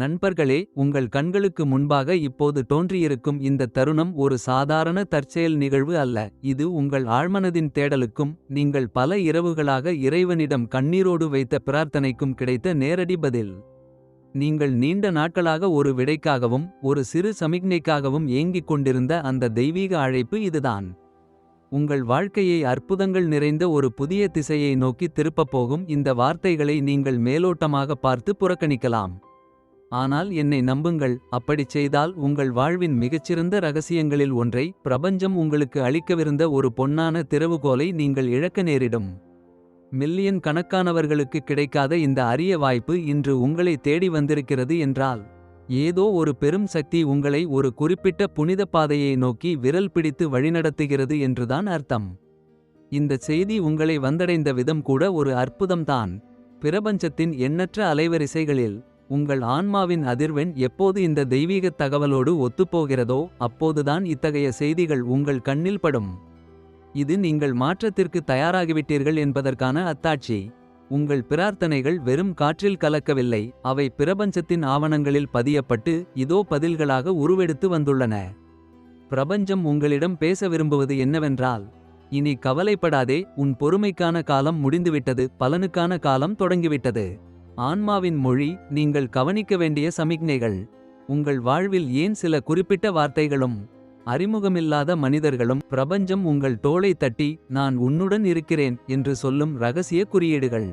நண்பர்களே உங்கள் கண்களுக்கு முன்பாக இப்போது தோன்றியிருக்கும் இந்த தருணம் ஒரு சாதாரண தற்செயல் நிகழ்வு அல்ல. இது உங்கள் ஆழ்மனதின் தேடலுக்கும் நீங்கள் பல இரவுகளாக இறைவனிடம் கண்ணீரோடு வைத்த பிரார்த்தனைக்கும் கிடைத்த நேரடி பதில். நீங்கள் நீண்ட நாட்களாக ஒரு விடைக்காகவும் ஒரு சிறு சமிக்ஞைக்காகவும் ஏங்கிக் கொண்டிருந்த அந்த தெய்வீக அழைப்பு இதுதான். உங்கள் வாழ்க்கையை அற்புதங்கள் நிறைந்த ஒரு புதிய திசையை நோக்கி திருப்பப் போகும் இந்த வார்த்தைகளை நீங்கள் மேலோட்டமாக பார்த்து புறக்கணிக்கலாம். ஆனால் என்னை நம்புங்கள் அப்படிச் செய்தால் உங்கள் வாழ்வின் மிகச்சிறந்த ரகசியங்களில் ஒன்றை பிரபஞ்சம் உங்களுக்கு அளிக்கவிருந்த ஒரு பொன்னான திறவுகோலை நீங்கள் இழக்க நேரிடும். மில்லியன் கணக்கானவர்களுக்கு கிடைக்காத இந்த அரிய வாய்ப்பு இன்று உங்களை தேடி வந்திருக்கிறது என்றால் ஏதோ ஒரு பெரும் சக்தி உங்களை ஒரு குறிப்பிட்ட புனித பாதையை நோக்கி விரல் பிடித்து வழிநடத்துகிறது என்றுதான் அர்த்தம். இந்த செய்தி உங்களை வந்தடைந்த விதம் கூட ஒரு அற்புதம்தான். பிரபஞ்சத்தின் எண்ணற்ற அலைவரிசைகளில் உங்கள் ஆன்மாவின் அதிர்வெண் எப்போது இந்த தெய்வீகத் தகவலோடு ஒத்துப்போகிறதோ அப்போதுதான் இத்தகைய செய்திகள் உங்கள் கண்ணில் படும். இது நீங்கள் மாற்றத்திற்கு தயாராகிவிட்டீர்கள் என்பதற்கான அத்தாட்சி. உங்கள் பிரார்த்தனைகள் வெறும் காற்றில் கலக்கவில்லை அவை பிரபஞ்சத்தின் ஆவணங்களில் பதியப்பட்டு இதோ பதில்களாக உருவெடுத்து வந்துள்ளன. பிரபஞ்சம் உங்களிடம் பேச விரும்புவது என்னவென்றால் இனி கவலைப்படாதே உன் பொறுமைக்கான காலம் முடிந்துவிட்டது பலனுக்கான காலம் தொடங்கிவிட்டது. ஆன்மாவின் மொழி நீங்கள் கவனிக்க வேண்டிய சமிக்ஞைகள். உங்கள் வாழ்வில் ஏன் சில குறிப்பிட்ட வார்த்தைகளும் அறிமுகமில்லாத மனிதர்களும் பிரபஞ்சம் உங்கள் தோளை தட்டி நான் உன்னுடன் இருக்கிறேன் என்று சொல்லும் ரகசிய குறியீடுகள்.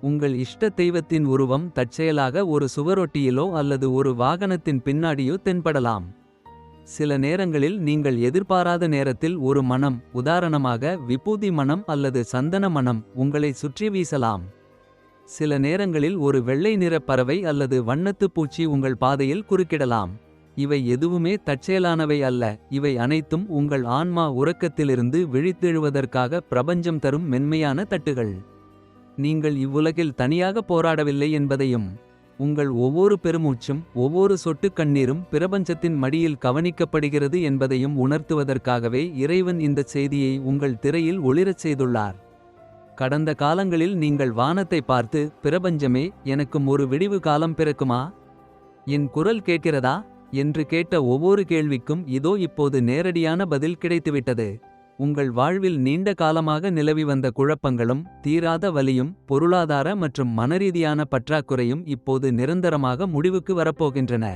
உங்கள் இஷ்ட தெய்வத்தின் உருவம் தற்செயலாக ஒரு சுவரொட்டியிலோ அல்லது ஒரு வாகனத்தின் பின்னாடியோ தென்படலாம். சில நேரங்களில் நீங்கள் எதிர்பாராத நேரத்தில் ஒரு மனம் உதாரணமாக விபூதி மனம் அல்லது சந்தன மனம் உங்களை சுற்றி வீசலாம் சில நேரங்களில் ஒரு வெள்ளை நிற பறவை அல்லது வண்ணத்துப் பூச்சி உங்கள் பாதையில் குறுக்கிடலாம். இவை எதுவுமே தற்செயலானவை அல்ல. இவை அனைத்தும் உங்கள் ஆன்மா உறக்கத்திலிருந்து விழித்தெழுவதற்காக பிரபஞ்சம் தரும் மென்மையான தட்டுகள். நீங்கள் இவ்வுலகில் தனியாக போராடவில்லை என்பதையும் உங்கள் ஒவ்வொரு பெருமூச்சும் ஒவ்வொரு சொட்டு கண்ணீரும் பிரபஞ்சத்தின் மடியில் கவனிக்கப்படுகிறது என்பதையும் உணர்த்துவதற்காகவே இறைவன் இந்த செய்தியை உங்கள் திரையில் ஒளிரச் செய்துள்ளார். கடந்த காலங்களில் நீங்கள் வானத்தை பார்த்து பிரபஞ்சமே எனக்கும் ஒரு விடிவு காலம் பிறக்குமா? என் குரல் கேட்கிறதா? என்று கேட்ட ஒவ்வொரு கேள்விக்கும் இதோ இப்போது நேரடியான பதில் கிடைத்துவிட்டது. உங்கள் வாழ்வில் நீண்ட காலமாக நிலவி வந்த குழப்பங்களும் தீராத வலியும் பொருளாதார மற்றும் மனரீதியான பற்றாக்குறையும் இப்போது நிரந்தரமாக முடிவுக்கு வரப்போகின்றன.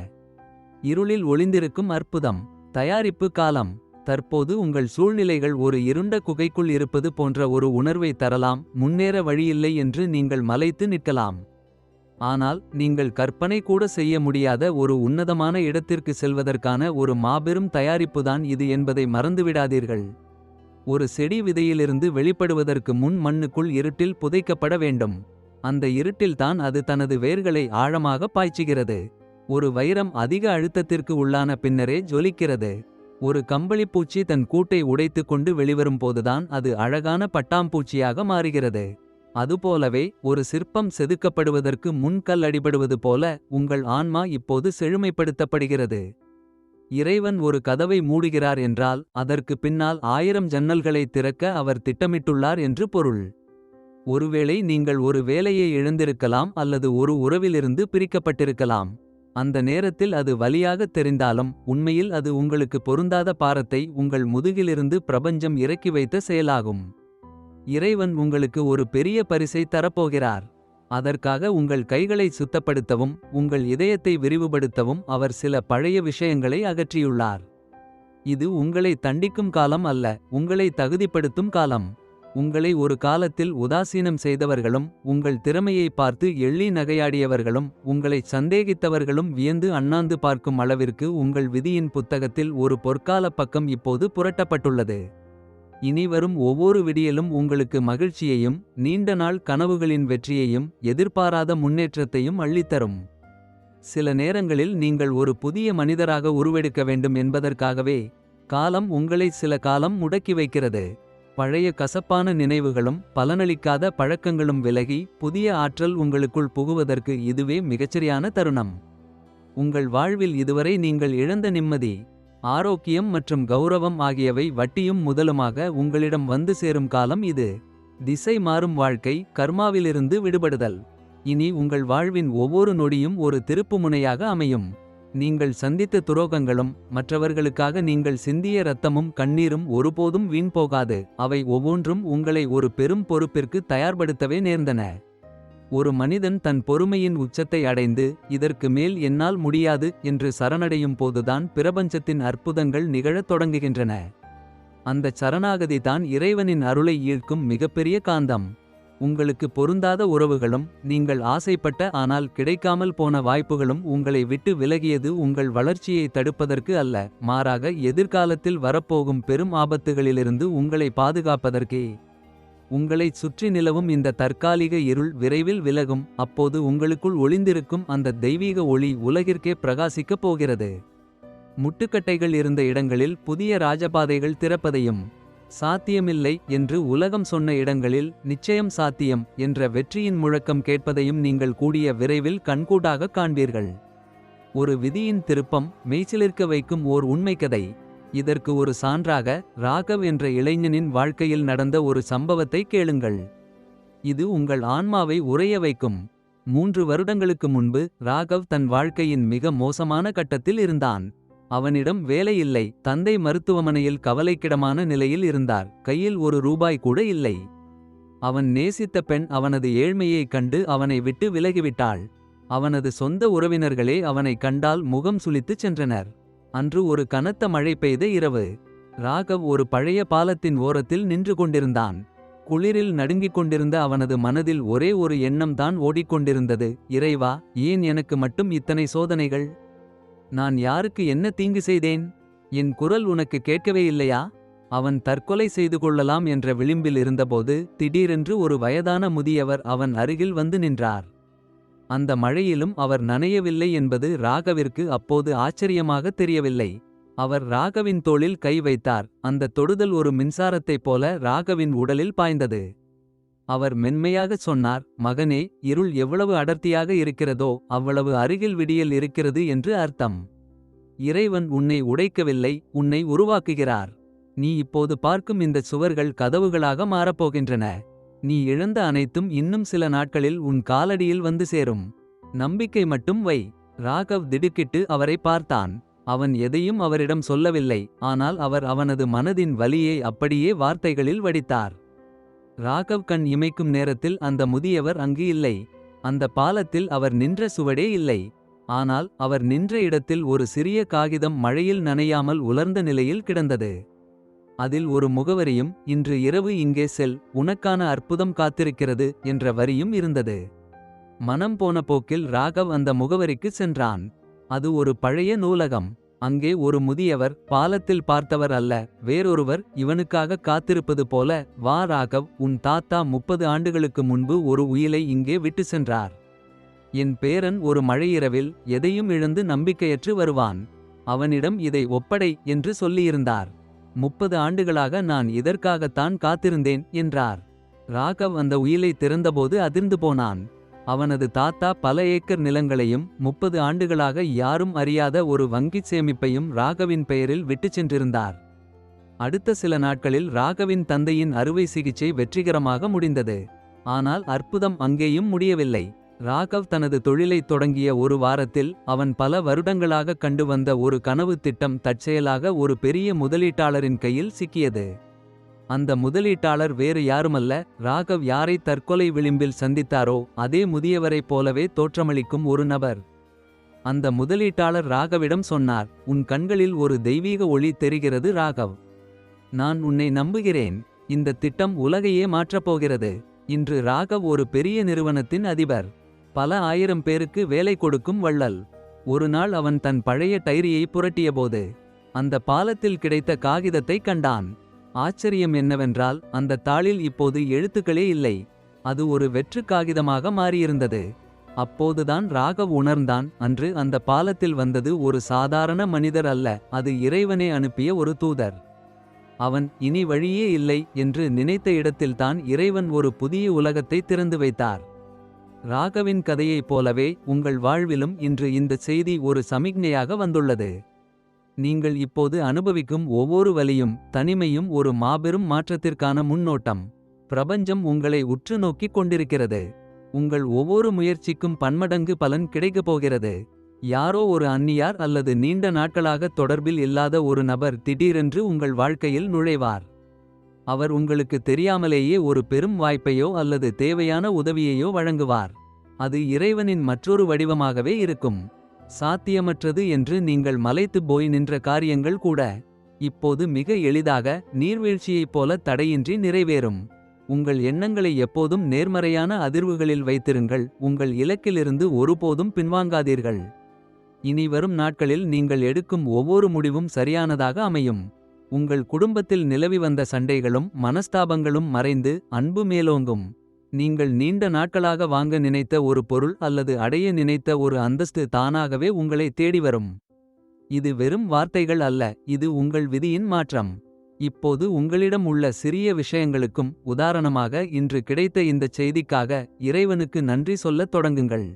இருளில் ஒளிந்திருக்கும் அற்புதம் தயாரிப்பு காலம். தற்போது உங்கள் சூழ்நிலைகள் ஒரு இருண்ட குகைக்குள் இருப்பது போன்ற ஒரு உணர்வை தரலாம் முன்னேற வழியில்லை என்று நீங்கள் மலைத்து நிற்கலாம். ஆனால் நீங்கள் கற்பனை கூட செய்ய முடியாத ஒரு உன்னதமான இடத்திற்கு செல்வதற்கான ஒரு மாபெரும் தயாரிப்புதான் இது என்பதை மறந்துவிடாதீர்கள். ஒரு செடி விதையிலிருந்து வெளிப்படுவதற்கு முன் மண்ணுக்குள் இருட்டில் புதைக்கப்பட வேண்டும். அந்த இருட்டில்தான் அது தனது வேர்களை ஆழமாக பாய்ச்சுகிறது. ஒரு வைரம் அதிக அழுத்தத்திற்கு உள்ளான பின்னரே ஜொலிக்கிறது. ஒரு கம்பளிப்பூச்சி தன் கூட்டை உடைத்துக் கொண்டு வெளிவரும் போதுதான் அது அழகான பட்டாம்பூச்சியாக மாறுகிறது. அதுபோலவே ஒரு சிற்பம் செதுக்கப்படுவதற்கு முன்கல் அடிபடுவது போல உங்கள் ஆன்மா இப்போது செழுமைப்படுத்தப்படுகிறது. இறைவன் ஒரு கதவை மூடுகிறார் என்றால் அதற்கு பின்னால் ஆயிரம் ஜன்னல்களை திறக்க அவர் திட்டமிட்டுள்ளார் என்று பொருள். ஒருவேளை நீங்கள் ஒரு வேலையை இழந்திருக்கலாம் அல்லது ஒரு உறவிலிருந்து பிரிக்கப்பட்டிருக்கலாம். அந்த நேரத்தில் அது வலியாக தெரிந்தாலும் உண்மையில் அது உங்களுக்கு பொருந்தாத பாரத்தை உங்கள் முதுகிலிருந்து பிரபஞ்சம் இறக்கி வைத்த செயலாகும். இறைவன் உங்களுக்கு ஒரு பெரிய பரிசை தரப்போகிறார். அதற்காக உங்கள் கைகளை சுத்தப்படுத்தவும் உங்கள் இதயத்தை விரிவுபடுத்தவும் அவர் சில பழைய விஷயங்களை அகற்றியுள்ளார். இது உங்களை தண்டிக்கும் காலம் அல்ல உங்களை தகுதிப்படுத்தும் காலம். உங்களை ஒரு காலத்தில் உதாசீனம் செய்தவர்களும் உங்கள் திறமையை பார்த்து எள்ளி நகையாடியவர்களும் உங்களை சந்தேகித்தவர்களும் வியந்து அண்ணாந்து பார்க்கும் அளவிற்கு உங்கள் விதியின் புத்தகத்தில் ஒரு பொற்கால பக்கம் இப்போது புரட்டப்பட்டுள்ளது. இனிவரும் ஒவ்வொரு விடியலும் உங்களுக்கு மகிழ்ச்சியையும் நீண்ட நாள் கனவுகளின் வெற்றியையும் எதிர்பாராத முன்னேற்றத்தையும் அள்ளித்தரும். சில நேரங்களில் நீங்கள் ஒரு புதிய மனிதராக உருவெடுக்க வேண்டும் என்பதற்காகவே காலம் உங்களை சில காலம் முடக்கி வைக்கிறது. பழைய கசப்பான நினைவுகளும் பலனளிக்காத பழக்கங்களும் விலகி புதிய ஆற்றல் உங்களுக்குள் புகுவதற்கு இதுவே மிகச்சரியான தருணம். உங்கள் வாழ்வில் இதுவரை நீங்கள் இழந்த நிம்மதி ஆரோக்கியம் மற்றும் கௌரவம் ஆகியவை வட்டியும் முதலுமாக உங்களிடம் வந்து சேரும் காலம் இது. திசை மாறும் வாழ்க்கை கர்மாவிலிருந்து விடுபடுதல். இனி உங்கள் வாழ்வின் ஒவ்வொரு நொடியும் ஒரு திருப்புமுனையாக அமையும். நீங்கள் சந்தித்த துரோகங்களும் மற்றவர்களுக்காக நீங்கள் சிந்திய இரத்தமும் கண்ணீரும் ஒருபோதும் வீண் போகாது. அவை ஒவ்வொன்றும் உங்களை ஒரு பெரும் பொறுப்பிற்கு தயார்படுத்தவே நேர்ந்தன. ஒரு மனிதன் தன் பொறுமையின் உச்சத்தை அடைந்து இதற்கு மேல் என்னால் முடியாது என்று சரணடையும் போதுதான் பிரபஞ்சத்தின் அற்புதங்கள் நிகழத் தொடங்குகின்றன. அந்தச் சரணாகதி தான் இறைவனின் அருளை ஈர்க்கும் மிகப்பெரிய காந்தம். உங்களுக்கு பொருந்தாத உறவுகளும் நீங்கள் ஆசைப்பட்ட ஆனால் கிடைக்காமல் போன வாய்ப்புகளும் உங்களை விட்டு விலகியது உங்கள் வளர்ச்சியை தடுப்பதற்கு அல்ல. மாறாக எதிர்காலத்தில் வரப்போகும் பெரும் ஆபத்துகளிலிருந்து உங்களை பாதுகாப்பதற்கே. உங்களைச் சுற்றி நிலவும் இந்த தற்காலிக இருள் விரைவில் விலகும். அப்போது உங்களுக்குள் ஒளிந்திருக்கும் அந்த தெய்வீக ஒளி உலகிற்கே பிரகாசிக்கப் போகிறது. முட்டுக்கட்டைகள் இருந்த இடங்களில் புதிய ராஜபாதைகள் திறப்பதையும் சாத்தியமில்லை என்று உலகம் சொன்ன இடங்களில் நிச்சயம் சாத்தியம் என்ற வெற்றியின் முழக்கம் கேட்பதையும் நீங்கள் கூடிய விரைவில் கண்கூடாக காண்பீர்கள். ஒரு விதியின் திருப்பம் மெய்சிலிர்க்க வைக்கும் ஓர் உண்மைக்கதை இதற்கு ஒரு சான்றாக ராகவ் என்ற இளைஞனின் வாழ்க்கையில் நடந்த ஒரு சம்பவத்தை கேளுங்கள். இது உங்கள் ஆன்மாவை உறைய வைக்கும். மூன்று வருடங்களுக்கு முன்பு ராகவ் தன் வாழ்க்கையின் மிக மோசமான கட்டத்தில் இருந்தான். அவனிடம் வேலையில்லை தந்தை மருத்துவமனையில் கவலைக்கிடமான நிலையில் இருந்தார். கையில் ஒரு ரூபாய் கூட இல்லை. அவன் நேசித்த பெண் அவனது ஏழ்மையைக் கண்டு அவனை விட்டு விலகிவிட்டாள். அவனது சொந்த உறவினர்களே அவனை கண்டால் முகம் சுளித்துச் சென்றனர். அன்று ஒரு கனத்த மழை பெய்த இரவு. ராகவ் ஒரு பழைய பாலத்தின் ஓரத்தில் நின்று கொண்டிருந்தான். குளிரில் நடுங்கிக் கொண்டிருந்த அவனது மனதில் ஒரே ஒரு எண்ணம்தான் ஓடிக்கொண்டிருந்தது. இறைவா ஏன் எனக்கு மட்டும் இத்தனை சோதனைகள்? நான் யாருக்கு என்ன தீங்கு செய்தேன்? என் குரல் உனக்கு கேட்கவே இல்லையா? அவன் தற்கொலை செய்து கொள்ளலாம் என்ற விளிம்பில் இருந்தபோது திடீரென்று ஒரு வயதான முதியவர் அவன் அருகில் வந்து நின்றார். அந்த மழையிலும் அவர் நனையவில்லை என்பது ராகவிற்கு அப்போது ஆச்சரியமாக தெரியவில்லை. அவர் ராகவின் தோளில் கை வைத்தார். அந்த தொடுதல் ஒரு மின்சாரத்தைப் போல ராகவின் உடலில் பாய்ந்தது. அவர் மென்மையாகச் சொன்னார் மகனே இருள் எவ்வளவு அடர்த்தியாக இருக்கிறதோ அவ்வளவு அருகில் விடியல் இருக்கிறது என்று அர்த்தம். இறைவன் உன்னை உடைக்கவில்லை உன்னை உருவாக்குகிறார். நீ இப்போது பார்க்கும் இந்த சுவர்கள் கதவுகளாக மாறப்போகின்றன. நீ இழந்த அனைத்தும் இன்னும் சில நாட்களில் உன் காலடியில் வந்து சேரும். நம்பிக்கை மட்டும் வை. ராகவ் திடுக்கிட்டு அவரை பார்த்தான். அவன் எதையும் அவரிடம் சொல்லவில்லை ஆனால் அவர் அவனது மனதின் வலியை அப்படியே வார்த்தைகளில் வடித்தார். ராகவ் கண் இமைக்கும் நேரத்தில் அந்த முதியவர் அங்கு இல்லை. அந்த பாலத்தில் அவர் நின்ற சுவடே இல்லை. ஆனால் அவர் நின்ற இடத்தில் ஒரு சிறிய காகிதம் மழையில் நனையாமல் உலர்ந்த நிலையில் கிடந்தது. அதில் ஒரு முகவரியும் இன்று இரவு இங்கே செல் உனக்கான அற்புதம் காத்திருக்கிறது என்ற வரியும் இருந்தது. மனம் போன போக்கில் ராகவ் அந்த முகவரிக்கு சென்றான். அது ஒரு பழைய நூலகம். அங்கே ஒரு முதியவர் பாலத்தில் பார்த்தவர் அல்ல வேறொருவர் இவனுக்காக காத்திருப்பது போல வா ராகவ் உன் தாத்தா முப்பது ஆண்டுகளுக்கு முன்பு ஒரு உயிலை இங்கே விட்டு சென்றார். என் பேரன் ஒரு மழையிரவில் எதையும் இழந்து நம்பிக்கையற்று வருவான். அவனிடம் இதை ஒப்படை என்று சொல்லியிருந்தார். முப்பது ஆண்டுகளாக நான் இதற்காகத்தான் காத்திருந்தேன் என்றார். ராகவ் அந்த உயிலை திறந்தபோது அதிர்ந்து போனான். அவனது தாத்தா பல ஏக்கர் நிலங்களையும் முப்பது ஆண்டுகளாக யாரும் அறியாத ஒரு வங்கிச் சேமிப்பையும் ராகவின் பெயரில் விட்டுச் சென்றிருந்தார். அடுத்த சில நாட்களில் ராகவின் தந்தையின் அறுவை சிகிச்சை வெற்றிகரமாக முடிந்தது. ஆனால் அற்புதம் அங்கேயும் முடியவில்லை. ராகவ் தனது தொழிலைத் தொடங்கிய ஒரு வாரத்தில் அவன் பல வருடங்களாக கண்டு வந்த ஒரு கனவு திட்டம் தற்செயலாக ஒரு பெரிய முதலீட்டாளரின் கையில் சிக்கியது. அந்த முதலீட்டாளர் வேறு யாருமல்ல ராகவ் யாரை தற்கொலை விளிம்பில் சந்தித்தாரோ அதே முதியவரைப் போலவே தோற்றமளிக்கும் ஒரு நபர். அந்த முதலீட்டாளர் ராகவிடம் சொன்னார் உன் கண்களில் ஒரு தெய்வீக ஒளி தெரிகிறது ராகவ். நான் உன்னை நம்புகிறேன். இந்த திட்டம் உலகையே மாற்றப்போகிறது இன்று ராகவ் ஒரு பெரிய நிறுவனத்தின் அதிபர். பல ஆயிரம் பேருக்கு வேலை கொடுக்கும் வள்ளல். ஒரு நாள் அவன் தன் பழைய டைரியை புரட்டியபோது அந்த பாலத்தில் கிடைத்த காகிதத்தை கண்டான். ஆச்சரியம் என்னவென்றால் அந்த தாளில் இப்போது எழுத்துக்களே இல்லை. அது ஒரு வெற்று காகிதமாக மாறியிருந்தது. அப்போதுதான் ராகவ் உணர்ந்தான் அன்று அந்த பாலத்தில் வந்தது ஒரு சாதாரண மனிதர் அல்ல அது இறைவனே அனுப்பிய ஒரு தூதர். அவன் இனி வழியே இல்லை என்று நினைத்த இடத்தில்தான் இறைவன் ஒரு புதிய உலகத்தை திறந்து வைத்தார். ராகவின் கதையைப் போலவே உங்கள் வாழ்விலும் இன்று இந்த செய்தி ஒரு சமிக்ஞையாக வந்துள்ளது. நீங்கள் இப்போது அனுபவிக்கும் ஒவ்வொரு வலியும் தனிமையும் ஒரு மாபெரும் மாற்றத்திற்கான முன்னோட்டம். பிரபஞ்சம் உங்களை உற்று நோக்கிக் கொண்டிருக்கிறது. உங்கள் ஒவ்வொரு முயற்சிக்கும் பன்மடங்கு பலன் கிடைக்கப் போகிறது. யாரோ ஒரு அந்நியார் அல்லது நீண்ட நாட்களாக தொடர்பில் இல்லாத ஒரு நபர் திடீரென்று உங்கள் வாழ்க்கையில் நுழைவார். அவர் உங்களுக்கு தெரியாமலேயே ஒரு பெரும் வாய்ப்பையோ அல்லது தேவையான உதவியையோ வழங்குவார். அது இறைவனின் மற்றொரு வடிவமாகவே இருக்கும். சாத்தியமற்றது என்று நீங்கள் மலைத்துப் போய் நின்ற காரியங்கள் கூட இப்போது மிக எளிதாக நீர்வீழ்ச்சியைப் போல தடையின்றி நிறைவேறும். உங்கள் எண்ணங்களை எப்போதும் நேர்மறையான அதிர்வுகளில் வைத்திருங்கள். உங்கள் இலக்கிலிருந்து ஒருபோதும் பின்வாங்காதீர்கள். இனி வரும் நாட்களில் நீங்கள் எடுக்கும் ஒவ்வொரு முடிவும் சரியானதாக அமையும். உங்கள் குடும்பத்தில் நிலவி வந்த சண்டைகளும் மனஸ்தாபங்களும் மறைந்து அன்பு மேலோங்கும். நீங்கள் நீண்ட நாட்களாக வாங்க நினைத்த ஒரு பொருள் அல்லது அடைய நினைத்த ஒரு அந்தஸ்து தானாகவே உங்களை தேடி வரும். இது வெறும் வார்த்தைகள் அல்ல இது உங்கள் விதியின் மாற்றம். இப்போது உங்களிடம் உள்ள சிறிய விஷயங்களுக்கும் உதாரணமாக இன்று கிடைத்த இந்தச் செய்திக்காக இறைவனுக்கு நன்றி சொல்லத் தொடங்குங்கள்.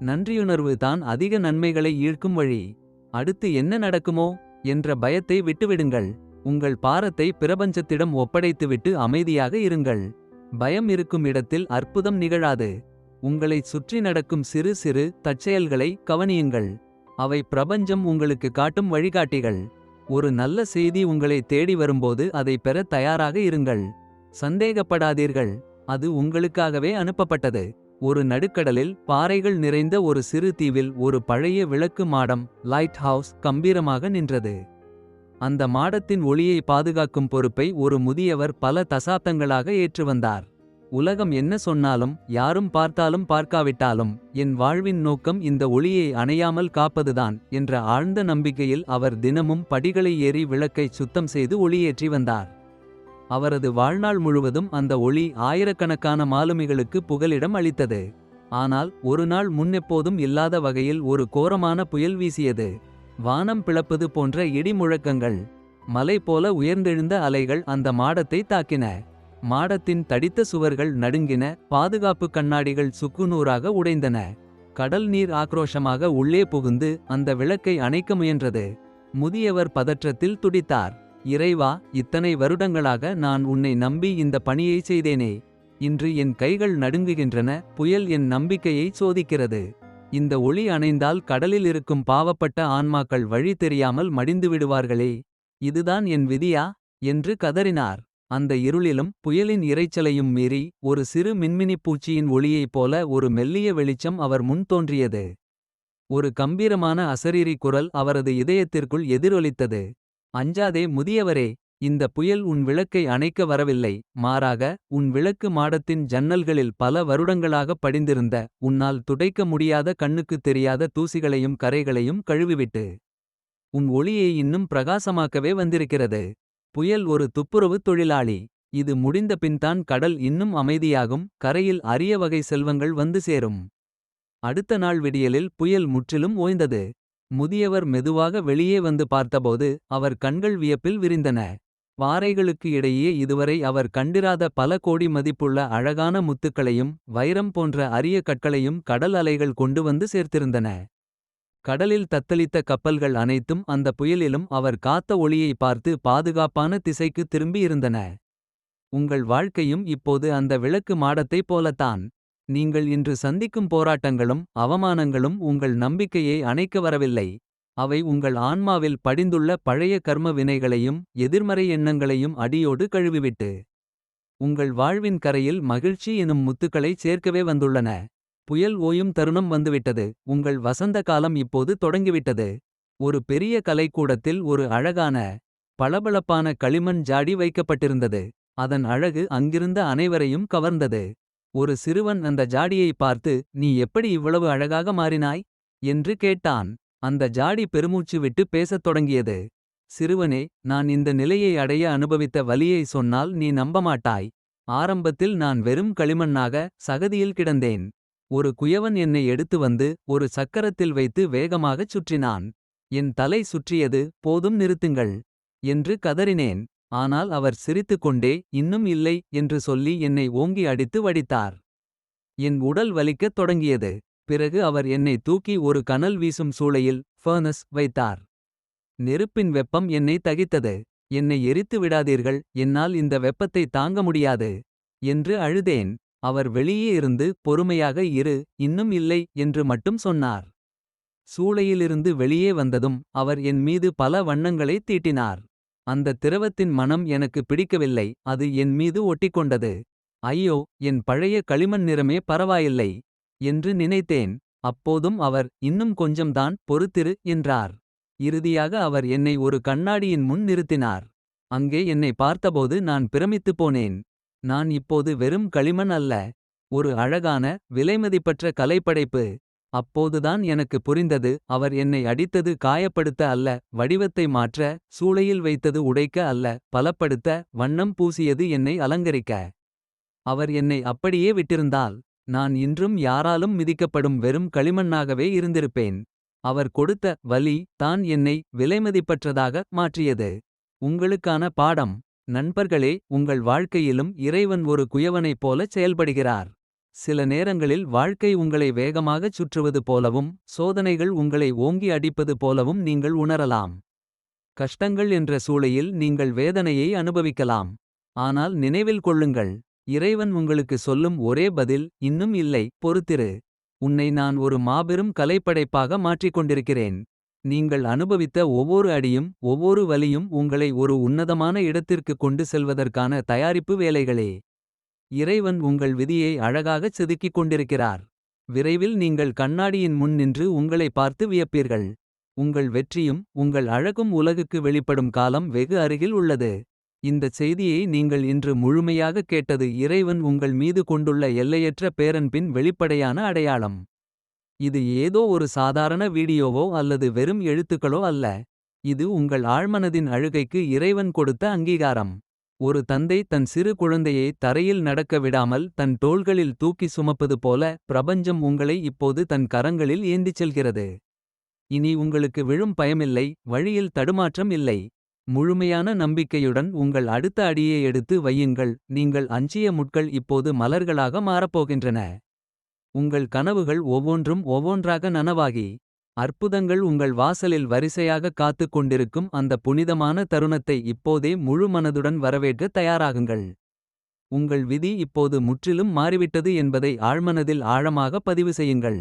நன்றியுணர்வு தான் அதிக நன்மைகளை ஈர்க்கும் வழி. அடுத்து என்ன நடக்குமோ என்ற பயத்தை விட்டுவிடுங்கள். உங்கள் பாரத்தை பிரபஞ்சத்திடம் ஒப்படைத்துவிட்டு அமைதியாக இருங்கள். பயம் இருக்கும் இடத்தில் அற்புதம் நிகழாது. உங்களைச் சுற்றி நடக்கும் சிறு சிறு தற்செயல்களை கவனியுங்கள். அவை பிரபஞ்சம் உங்களுக்கு காட்டும் வழிகாட்டிகள். ஒரு நல்ல செய்தி உங்களை தேடி வரும்போது அதை பெற தயாராக இருங்கள். சந்தேகப்படாதீர்கள். அது உங்களுக்காகவே அனுப்பப்பட்டது. ஒரு நடுக்கடலில் பாறைகள் நிறைந்த ஒரு சிறு தீவில் ஒரு பழைய விளக்கு மாடம் லைட் ஹவுஸ் கம்பீரமாக நின்றது. அந்த மாடத்தின் ஒளியை பாதுகாக்கும் பொறுப்பை ஒரு முதியவர் பல தசாப்தங்களாக ஏற்று வந்தார். உலகம் என்ன சொன்னாலும் யாரும் பார்த்தாலும் பார்க்காவிட்டாலும் என் வாழ்வின் நோக்கம் இந்த ஒளியை அணையாமல் காப்பதுதான் என்ற ஆழ்ந்த நம்பிக்கையில் அவர் தினமும் படிகளை ஏறி விளக்கை சுத்தம் செய்து ஒளியேற்றி வந்தார். அவரது வாழ்நாள் முழுவதும் அந்த ஒளி ஆயிரக்கணக்கான மாலுமிகளுக்கு புகலிடம் அளித்தது. ஆனால் ஒரு நாள் முன்னெப்போதும் இல்லாத வகையில் ஒரு கோரமான புயல் வீசியது. வானம் பிளப்பது போன்ற இடி முழக்கங்கள் மலை போல உயர்ந்தெழுந்த அலைகள் அந்த மாடத்தை தாக்கின. மாடத்தின் தடித்த சுவர்கள் நடுங்கின. பாதுகாப்பு கண்ணாடிகள் சுக்குநூறாக உடைந்தன. கடல் நீர் ஆக்ரோஷமாக உள்ளே புகுந்து அந்த விளக்கை அணைக்க முயன்றது. முதியவர் பதற்றத்தில் துடித்தார். இறைவா இத்தனை வருடங்களாக நான் உன்னை நம்பி இந்த பணியை செய்தேனே. இன்று என் கைகள் நடுங்குகின்றன. புயல் என் நம்பிக்கையை சோதிக்கிறது. இந்த ஒளி அணைந்தால் கடலில் இருக்கும் பாவப்பட்ட ஆன்மாக்கள் வழி தெரியாமல் மடிந்து விடுவார்களே. இதுதான் என் விதியா? என்று கதறினார். அந்த இருளிலும் புயலின் இரைச்சலையும் மீறி ஒரு சிறு மின்மினிப் பூச்சியின் ஒளியைப் போல ஒரு மெல்லிய வெளிச்சம் அவர் முன் தோன்றியது. ஒரு கம்பீரமான அசரீரி குரல் அவரது இதயத்திற்குள் எதிரொலித்தது. அஞ்சாதே முதியவரே! இந்த புயல் உன் விளக்கை அணைக்க வரவில்லை மாறாக உன் விளக்கு மாடத்தின் ஜன்னல்களில் பல வருடங்களாக படிந்திருந்த உன்னால் துடைக்க முடியாத கண்ணுக்குத் தெரியாத தூசிகளையும் கரைகளையும் கழுவிவிட்டு உன் ஒளியை இன்னும் பிரகாசமாக்கவே வந்திருக்கிறது. புயல் ஒரு துப்புரவு தொழிலாளி இது முடிந்த பின்தான் கடல் இன்னும் அமைதியாகும் கரையில் அரிய வகை செல்வங்கள் வந்து சேரும். அடுத்த நாள் விடியலில் புயல் முற்றிலும் ஓய்ந்தது. முதியவர் மெதுவாக வெளியே வந்து பார்த்தபோது அவர் கண்கள் வியப்பில் விரிந்தன. பாறைகளுக்கு இடையே இதுவரை அவர் கண்டிராத பல கோடி மதிப்புள்ள அழகான முத்துக்களையும் வைரம் போன்ற அரிய கற்களையும் கடல் அலைகள் கொண்டு வந்து சேர்த்திருந்தன. கடலில் தத்தளித்த கப்பல்கள் அனைத்தும் அந்த புயலிலும் அவர் காத்த ஒளியை பார்த்து பாதுகாப்பான திசைக்கு திரும்பியிருந்தன உங்கள் வாழ்க்கையும் இப்போது அந்த விளக்கு மாடத்தைப் போலத்தான். நீங்கள் இன்று சந்திக்கும் போராட்டங்களும் அவமானங்களும் உங்கள் நம்பிக்கையை அணைக்க வரவில்லை. அவை உங்கள் ஆன்மாவில் படிந்துள்ள பழைய கர்ம வினைகளையும் எதிர்மறை எண்ணங்களையும் அடியோடு கழுவிவிட்டு உங்கள் வாழ்வின் கரையில் மகிழ்ச்சி எனும் முத்துக்களைச் சேர்க்கவே வந்துள்ளன. புயல் ஓயும் தருணம் வந்துவிட்டது. உங்கள் வசந்த காலம் இப்போது தொடங்கிவிட்டது. ஒரு பெரிய கலைக்கூடத்தில் ஒரு அழகான பளபளப்பான களிமண் ஜாடி வைக்கப்பட்டிருந்தது. அதன் அழகு அங்கிருந்த அனைவரையும் கவர்ந்தது. ஒரு சிறுவன் அந்த ஜாடியை பார்த்து நீ எப்படி இவ்வளவு அழகாக மாறினாய்? என்று கேட்டான். அந்த ஜாடி பெருமூச்சு விட்டு பேசத் தொடங்கியது. சிறுவனே நான் இந்த நிலையை அடைய அனுபவித்த வலியை சொன்னால் நீ நம்பமாட்டாய். ஆரம்பத்தில் நான் வெறும் களிமண்ணாக சகதியில் கிடந்தேன். ஒரு குயவன் என்னை எடுத்து வந்து ஒரு சக்கரத்தில் வைத்து வேகமாகச் சுற்றினான். என் தலை சுற்றியது போதும் நிறுத்துங்கள் என்று கதறினேன். ஆனால் அவர் சிரித்துக்கொண்டே இன்னும் இல்லை என்று சொல்லி என்னை ஓங்கி அடித்து வடித்தார். என் உடல் வலிக்கத் தொடங்கியது. பிறகு அவர் என்னை தூக்கி ஒரு கனல் வீசும் சூளையில் ஃபர்னஸ் வைத்தார் நெருப்பின் வெப்பம் என்னை தகித்தது என்னை எரித்து விடாதீர்கள் என்னால் இந்த வெப்பத்தை தாங்க முடியாது என்று அழுதேன் அவர் வெளியே இருந்து பொறுமையாக இரு இன்னும் இல்லை என்று மட்டும் சொன்னார். சூளையிலிருந்து வெளியே வந்ததும் அவர் என் மீது பல வண்ணங்களை தீட்டினார். அந்த திரவத்தின் மனம் எனக்கு பிடிக்கவில்லை அது என் மீது ஒட்டிக்கொண்டது. ஐயோ என் பழைய களிமண் நிறமே பரவாயில்லை. என்று நினைத்தேன் அப்போதும் அவர் இன்னும் கொஞ்சம்தான் பொறுத்திரு என்றார். இறுதியாக அவர் என்னை ஒரு கண்ணாடியின் முன் நிறுத்தினார். அங்கே என்னை பார்த்தபோது நான் பிரமித்துப் போனேன். நான் இப்போது வெறும் களிமண் அல்ல. ஒரு அழகான விலைமதிப்பற்ற கலைப்படைப்பு. அப்போதுதான் எனக்கு புரிந்தது அவர் என்னை அடித்தது காயப்படுத்த அல்ல. வடிவத்தை மாற்ற சூளையில் வைத்தது உடைக்க அல்ல. பலப்படுத்த வண்ணம் பூசியது என்னை அலங்கரிக்க. அவர் என்னை அப்படியே விட்டிருந்தால். நான் இன்றும் யாராலும் மிதிக்கப்படும் வெறும் களிமண்ணாகவே இருந்திருப்பேன். அவர் கொடுத்த வலி தான் என்னை விலைமதிப்பற்றதாக மாற்றியது. உங்களுக்கான பாடம் நண்பர்களே உங்கள் வாழ்க்கையிலும் இறைவன் ஒரு குயவனைப் போலச் செயல்படுகிறார். சில நேரங்களில் வாழ்க்கை உங்களை வேகமாகச் சுற்றுவது போலவும். சோதனைகள் உங்களை ஓங்கி அடிப்பது போலவும் நீங்கள் உணரலாம். கஷ்டங்கள் என்ற சூளையில் நீங்கள் வேதனையை அனுபவிக்கலாம். ஆனால் நினைவில் கொள்ளுங்கள். இறைவன் உங்களுக்கு சொல்லும் ஒரே பதில் இன்னும் இல்லை பொறுத்திரு. உன்னை நான் ஒரு மாபெரும் கலைப்படைப்பாக மாற்றிக் கொண்டிருக்கிறேன். நீங்கள் அனுபவித்த ஒவ்வொரு அடியும் ஒவ்வொரு வலியும் உங்களை ஒரு உன்னதமான இடத்திற்கு கொண்டு செல்வதற்கான தயாரிப்பு வேலைகளே. இறைவன் உங்கள் விதியை அழகாகச் செதுக்கிக் கொண்டிருக்கிறார். விரைவில் நீங்கள் கண்ணாடியின் முன் நின்று உங்களை பார்த்து வியப்பீர்கள். உங்கள் வெற்றியும் உங்கள் அழகும் உலகுக்கு வெளிப்படும் காலம் வெகு அருகில் உள்ளது. இந்தச் செய்தியை நீங்கள் இன்று முழுமையாக கேட்டது இறைவன் உங்கள் மீது கொண்டுள்ள எல்லையற்ற பேரன்பின் வெளிப்படையான அடையாளம். இது ஏதோ ஒரு சாதாரண வீடியோவோ அல்லது வெறும் எழுத்துக்களோ அல்ல. இது உங்கள் ஆழ்மனதின் அழுகைக்கு இறைவன் கொடுத்த அங்கீகாரம். ஒரு தந்தை தன் சிறு குழந்தையை தரையில் நடக்க விடாமல் தன் தோள்களில் தூக்கி சுமப்பது போல பிரபஞ்சம் உங்களை இப்போது தன் கரங்களில் ஏந்திச் செல்கிறது. இனி உங்களுக்கு விழும் பயமில்லை வழியில் தடுமாற்றம் இல்லை. முழுமையான நம்பிக்கையுடன் உங்கள் அடுத்த அடியை எடுத்து வையுங்கள். நீங்கள் அஞ்சிய முட்கள் இப்போது மலர்களாக மாறப்போகின்றன. உங்கள் கனவுகள் ஒவ்வொன்றும் ஒவ்வொன்றாக நனவாகி. அற்புதங்கள் உங்கள் வாசலில் வரிசையாக காத்துக் கொண்டிருக்கும் அந்த புனிதமான தருணத்தை இப்போதே முழு மனதுடன் வரவேற்க தயாராகுங்கள். உங்கள் விதி இப்போது முற்றிலும் மாறிவிட்டது என்பதை ஆழ்மனதில் ஆழமாக பதிவு செய்யுங்கள்.